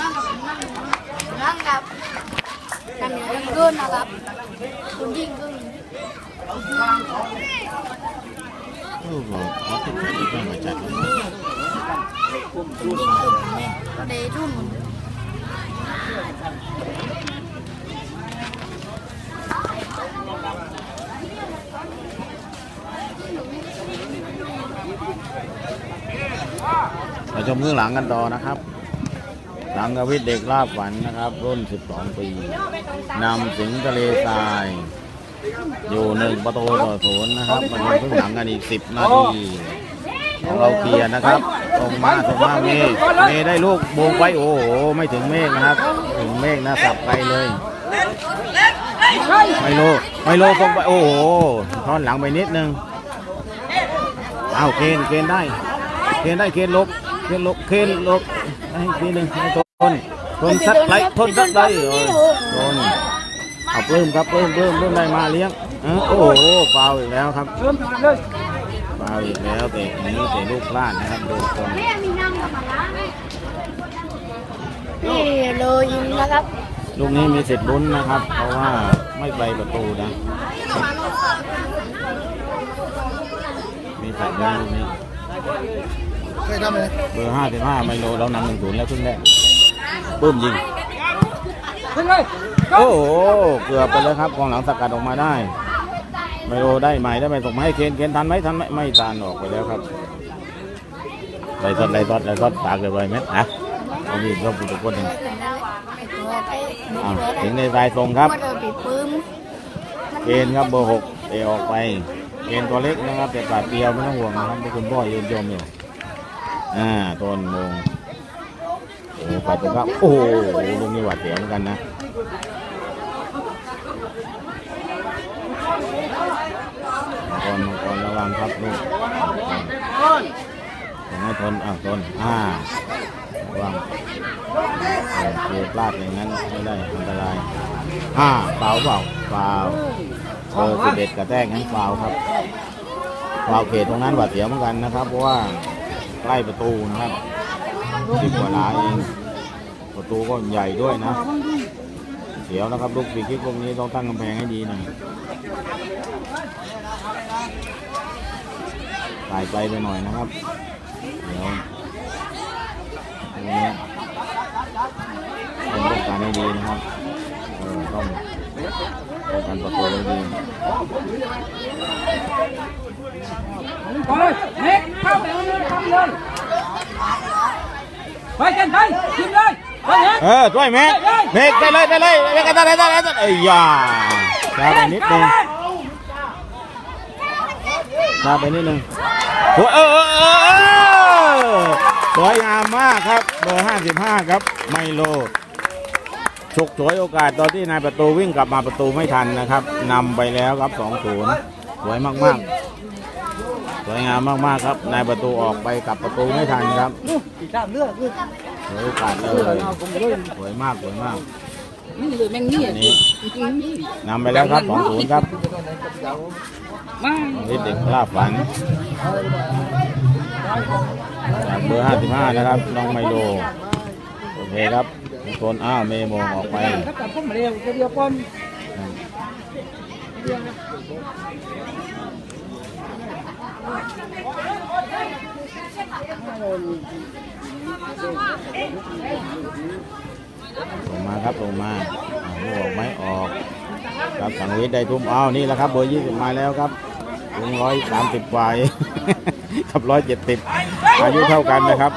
นั่งครับกันเหนียวยังเกินนะครับคุณยิงก็มีโอ้โหเขาติดใจที่มาจัดเลยคุณยิงก็มีเนี่ยก็ได้รุ่นหมดมาชมเบื้องหลังกันต่อนะครับ หลังกวิทย์เด็กลาบฝันนะครับ รุ่น 12 ปีนำสิงทะเลทราย อยู่หนึ่งประตูต่อศูนย์นะครับมาชมเบื้องหลังกันอีก 10 นาทีของเราเคลียร์นะครับตรงมาตรงมาเมฆเมฆได้ลูกบวงไปโอ้โหไม่ถึงเมฆนะครับ ถึงเมฆนะสับไปเลยไมโลไมโลตรงไปโอ้โหทอนหลังไปนิดนึงเอาเคนเคนได้ เคนได้เคนลบเคนลบเคนลบ ให้อีกทีหนึ่งให้ทนทนสักไรทนสักไรเออทนเอาเพิ่มครับเพิ่มเพิ่มเพิ่มได้มาเลี้ยงเออโอ้โหฟาวอีกแล้วครับฟาวอีกแล้วเตะหนี้เตะลูกพลาดนะครับโดนคนนี่เลยยิงนะครับลูกนี้มีสิทธิ์ลุ้นนะครับ เพราะว่าไม่ไกลประตูนะ มีสิทธิ์ลุ้นลูกนี้ เคยทำไหมเบอร์ห้าสิบห้าไมโลเรานำหนึ่งศูนย์แล้วครึ่งแรกปื้มยิง ขึ้นเลยโอ้โห เกือบไปเลยครับกองหลังสกัดออกมาได้ ไมโลได้ใหม่ได้ไปส่งมาให้เคนเคนทันไหมทันไหมไม่ทันออกไปแล้วครับไรซอดไรซอดไรซอดปากเลยไปไหมฮะเอามีก็ปุถุคนหนึ่งไม่ตัวไปอ้าวถึงในสายตรงครับว่าเธอปีปื้มเคนครับเบอร์หกเอออกไปเคนตัวเล็กนะครับแต่ปาดเปรียวไม่ต้องห่วงนะครับที่คุณพ่อยืนชมอยู่ อ่าต้นมงโอ้ไปตรงครับโอ้โหลุงนี่หวาดเสียวเหมือนกันนะมังกรมังกรระวังครับลูกต้องให้ทนอ่าทนอ่าระวังเออคือพลาดอย่างนั้นไม่ได้อันตรายอ่าเปล่าเปล่าเปล่าเบอสิบเอ็ดกระแทกงั้นฟาวครับฟาวเขตตรงนั้นหวาดเสียวเหมือนกันนะครับเพราะว่า ใกล้ประตูนะครับสิบกว่าลาเอง ประตูก็ใหญ่ด้วยนะ เสียวนะครับลูกฟรีคิกตรงนี้ต้องตั้งกำแพงให้ดีหน่อยตายไกลไปหน่อยนะครับ เดี๋ยวตรงนี้ต้องกันให้ดีนะครับ เออต้อง ป้องกันประตูให้ดีไปเลยเน็กเข้าไปเลยเข้าไปเลยไปกันไปขึ้นเลยไปเน็กเออช่วยเมฆเมฆได้เลยได้เลยเมฆได้เลยได้เลยได้เลยเอ้ยยาช้าไปนิดนึงช้าไปนิดนึงโอ้ยเออเออเออเออสวยงามมากครับเบอร์ 55 ครับไมโล ฉกฉวยโอกาสตอนที่นายประตูวิ่งกลับมาประตูไม่ทันนะครับนำไปแล้วครับ2-0สวยมากๆ สวยงามมากๆครับ นายประตูออกไปกลับประตูไม่ทันครับตีตามเลือดเลยสวยโอกาสเลยสวยมากสวยมากนี่เลยแมงนี่อันนี้นำไปแล้วครับ2-0ครับมานี่เด็กลาบฝันจากเบอร์55นะครับ น้องไมโล โอเคครับ โซนอ้าวเมโมงออกไปถ้าตัดผมเร็วเดียวก่อนส่งมาครับส่งมาอ่าลูกออกไม่ออก ครับสังวิทย์ได้ทุ่มอ้าวนี่แหละครับเบอร์20มาแล้วครับลุงร้อยสามสิบกว่ากับร้อยเจ็ดสิบอายุเท่ากันนะครับ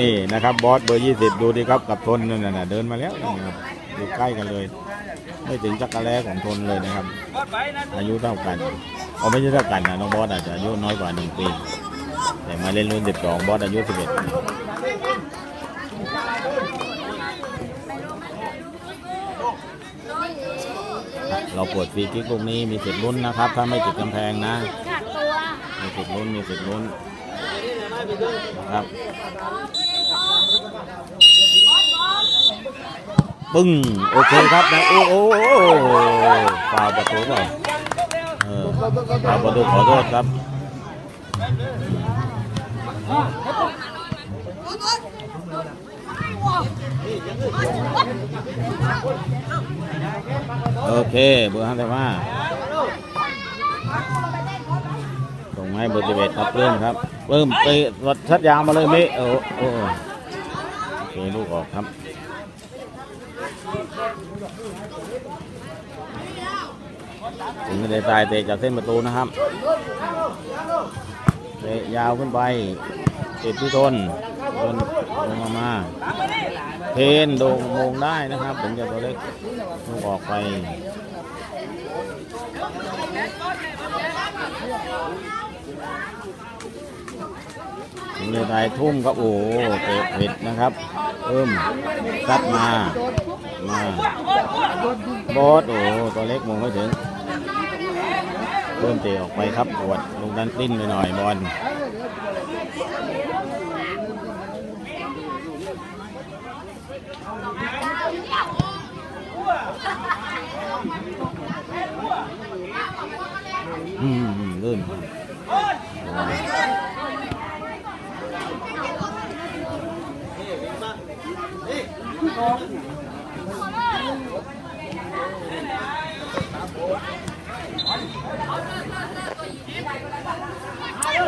นี่นะครับบอสเบอร์ 20 ดูดิครับกับทนนั่นน่ะเดินมาแล้วนี่ครับอยู่ใกล้กันเลย ไม่ถึงจักรแล้ของทนเลยนะครับ อายุเท่ากันเอาไม่ใช่เท่ากันนะน้องบอสอาจจะอายุน้อยกว่าหนึ่งปี แต่มาเล่นรุ่น 12 บอสอายุ 11 เราปวดฟรีคิกลูกนี้มีสิทธิ์ลุ้นนะครับ ถ้าไม่ติดกำแพงนะ มีสิทธิ์ลุ้นมีสิทธิ์ลุ้น ครับปึ้งโอเคครับนะโอ้โอ้โอ้ฟาวประตูเปล่าเออฟาวประตูขอโทษครับโอเคเบอร์ห้าสิบห้า ให้เบอร์สิบเอ็ดครับเพิ่มครับเพิ่มไปรถชัดยาวมาเลยมิโอ้โอ้โอเคลูกออกครับถึงจะตายเตะจากเส้นประตูนะครับเตะยาวขึ้นไปติดที่ต้นต้นลงมามาเพนโดงมงได้นะครับถึงจะตัวเล็กลูกออกไป ถึงเลยตายทุ่มก็โอ้เตะผิดนะครับเอิ่มซัดมามาบอสโอ้ตัวเล็กมองไม่ถึงเริ่มเตะออกไปครับปวดลงด้านติ้นไปหน่อยบอลอืมอืมลื่น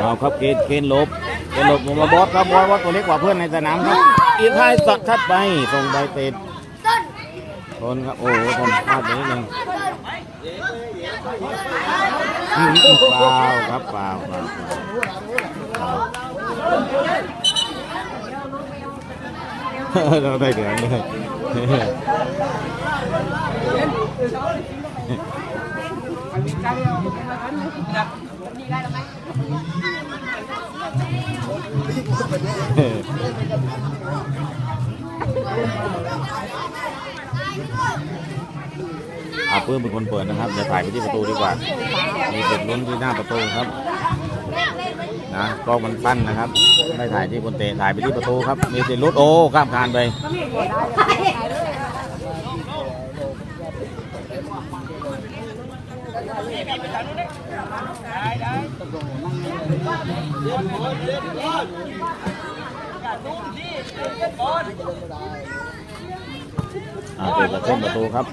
เอาครับเกณฑ์เกณฑ์ลบเกณฑ์ลบมาบอสครับบอสว่าตัวเล็กกว่าเพื่อนในสนามครับอีท้ายสัดทัดไปส่งใบเติดทนครับโอ้โหทนพลาดนิดนึงเปล่าครับเปล่าเปล่าเปล่าเราได้เหลืองเลย อาปื้มเป็นคนเปิดนะครับ เดี๋ยวถ่ายไปที่ประตูดีกว่า มีเด็กลุ้นที่หน้าประตูครับ นะกล้องมันสั้นนะครับ ไม่ถ่ายที่คนเตะถ่ายไปที่ประตูครับ มีสิทธิ์ลุ้นโอ้ข้ามคานไป อ่าเปิดจากเส้นประตูครับ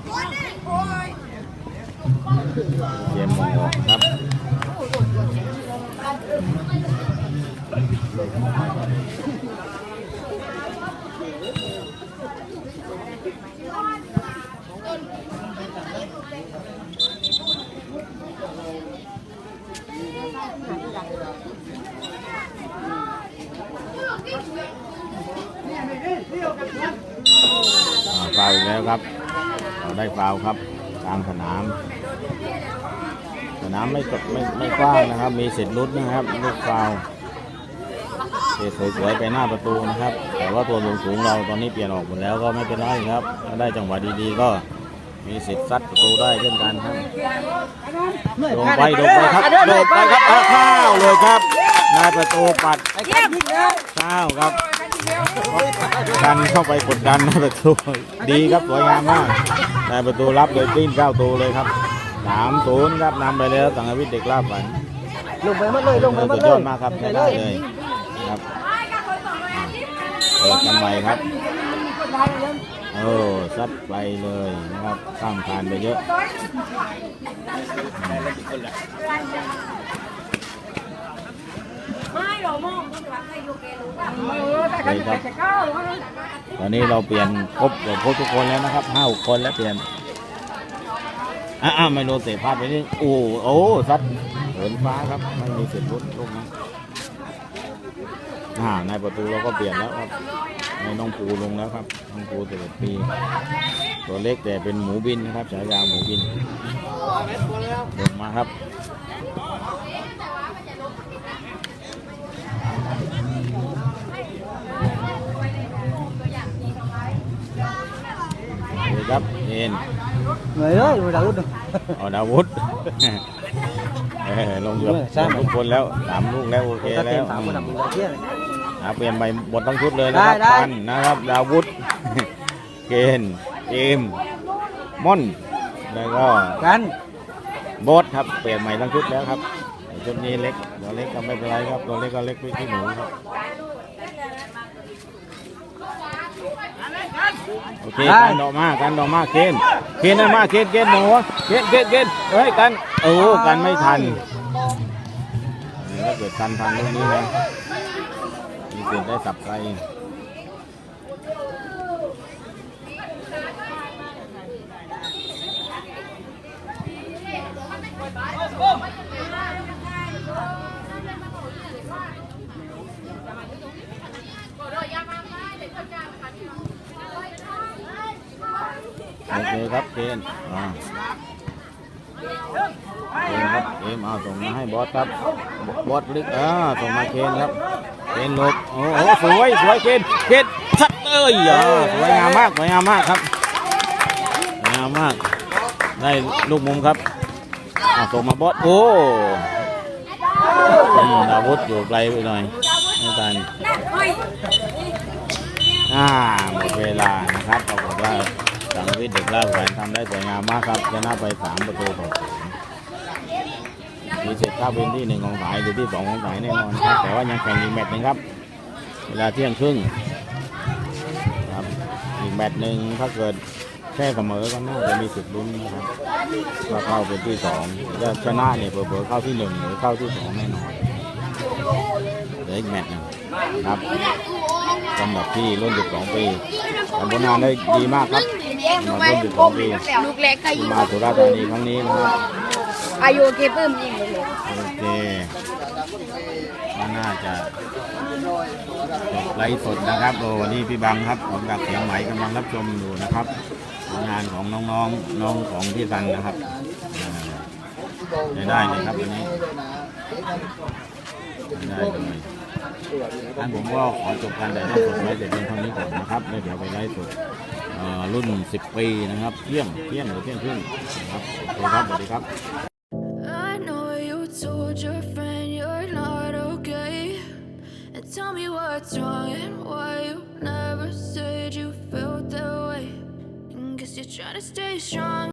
เกมมองออกครับ อ่าฟาวล์อีกแล้วครับเรา ได้ฟาวครับกลางสนาม สนามไม่กดไม่ไม่กว้างนะครับ มีสิทธิ์ลุ้นะครับลูกฟาวล์เตะสวยๆไปหน้าประตูนะครับ แต่ว่าตัวสูงๆเราตอนนี้เปลี่ยนออกหมดแล้วก็ไม่เป็นไรครับถ้าได้จังหวะดีๆก็มีสิทธิ์ซัดประตูได้เช่นกันครับโดดไปโดดไปครับโดดไปครับข้าวเลยครับนายประตูปัดข้าวครับ ดันเข้าไปกดดันในประตูดีครับสวยงามมากในประตูรับเลยปิ้นเก้าตูเลยครับสามศูนย์ครับนำไปแล้วสังวิทย์เด็กลาบฝันลงไปหมดเลยลงไปหมดสุดเลยอดมากครับใช้ได้เลยครับเปิดกันใหม่ครับโอ้ซัดไปเลยนะครับข้ามผ่านไปเยอะ เลยครับตอนนี้เราเปลี่ยนครบเกือบครบทุกคนแล้วนะครับห้าหกคนแล้วเปลี่ยนอะอะไม่โดนเตะพลาดไปนี่โอ้โอ้ซัดเหินฟ้าครับไม่มีเสิทธิ์ลุ้นลูกนี้อ่าในประตูเราก็เปลี่ยนแล้วครับในน้องปูลงแล้วครับน้องปูสิบเอ็ดปี ตัวเล็กแต่เป็นหมูบินนะครับฉายาหมูบินลงมาครับ ครับเอ็น người ơi người đâu được เอาดาวุธ เออลงเกือบเออใช่ลงทุกคนแล้วสามลูกแล้วโอเค ta แล้ว tiền tạm của đầm người kia này อะเปลี่ยนใบบทต้องชุดเลยนะครับได้ได้ ปันนะครับดาวุธ เกณฑ์เกมม่อนแล้วก็ canh โบสครับเปลี่ยนใหม่ทั้งชุดแล้วครับชุดนี้เล็กตัวเล็กก็ไม่เป็นไรครับตัวเล็กก็เล็กไปที่หนูครับ โอเคกันดอกมากันดอกมาเกณฑ์เกณฑ์ได้มาเกณฑ์เกณฑ์หนูเกณฑ์เกณฑ์เกณฑ์เฮ้ยกันโอ้กันไม่ทันถ้าเกิดกันทันตรงนี้นะมีเกิดได้สับไกล โอเคครับเกณฑ์อ่าเกณฑ์ครับเอ็มเอาส่งมาให้บอสครับบอสลึกอ่าส่งมาเกณฑ์ครับเกณฑ์หลบโอ้โหสวยสวยเกณฑ์เกณฑ์ชัดเอ้ยอ่าสวยงามมากสวยงามมากครับสวยงามมากได้ลูกมุมครับอ่าส่งมาบอสโอ้อืมอาวุธอยู่ไกลไปหน่อยไม่ทันอ่าหมดเวลานะครับปรากฏว่า สังวิทย์เด็กล่าแหวนทำได้สวยงามมากครับชนะไปสามประตูต่อศูนย์มีสิทธิ์เข้าเป็นที่หนึ่งของสายหรือที่สองของสายแน่นอนครับแต่ว่ายังแข่งอีกแมตช์หนึ่งครับ เวลาเที่ยงครึ่งครับอีกแมตช์หนึ่งถ้าเกิดแค่เสมอก็น่าจะมีสิทธิ์ลุ้นนะครับว่าเข้าเป็นที่สองถ้าชนะเนี่ยเผลอๆเข้าที่หนึ่งหรือเข้าที่สองแน่นอนเหลืออีกแมตช์หนึ่งครับสำหรับที่รุ่น12ปีทำผลงานได้ดีมากครับ สำหรับรุ่น12ปีลูกเล็กก็ยิที่งมาสุราษฎร์ธานีครั้งนี้นะครับอายุเกปื้มยิงเลยโอเคก็น่าจะจบไลฟ์สดนะครับโอ้วันนี้พี่บังครับผมกับเสียงไหมกำลังรับชมอยู่นะครับผลงานของน้องๆน้องของพี่สันนะครับอ่าได้เลยครับวันนี้ได้เลยท่านผมก็ขอจบการถ่ายทอดสดไว้แต่เพียงเท่านี้ก่อนนะครับแล้วเดี๋ยวไปไลฟ์สดเอ่อ รุ่น 10 ปีนะครับเที่ยงเที่ยงหรือเที่ยงครึ่งนะครับสวัสดีครับสวัสดีครับ I know you told your friend you're not okay. And tell me what's wrong and why you never said you felt that way. And guess you're trying to stay strong.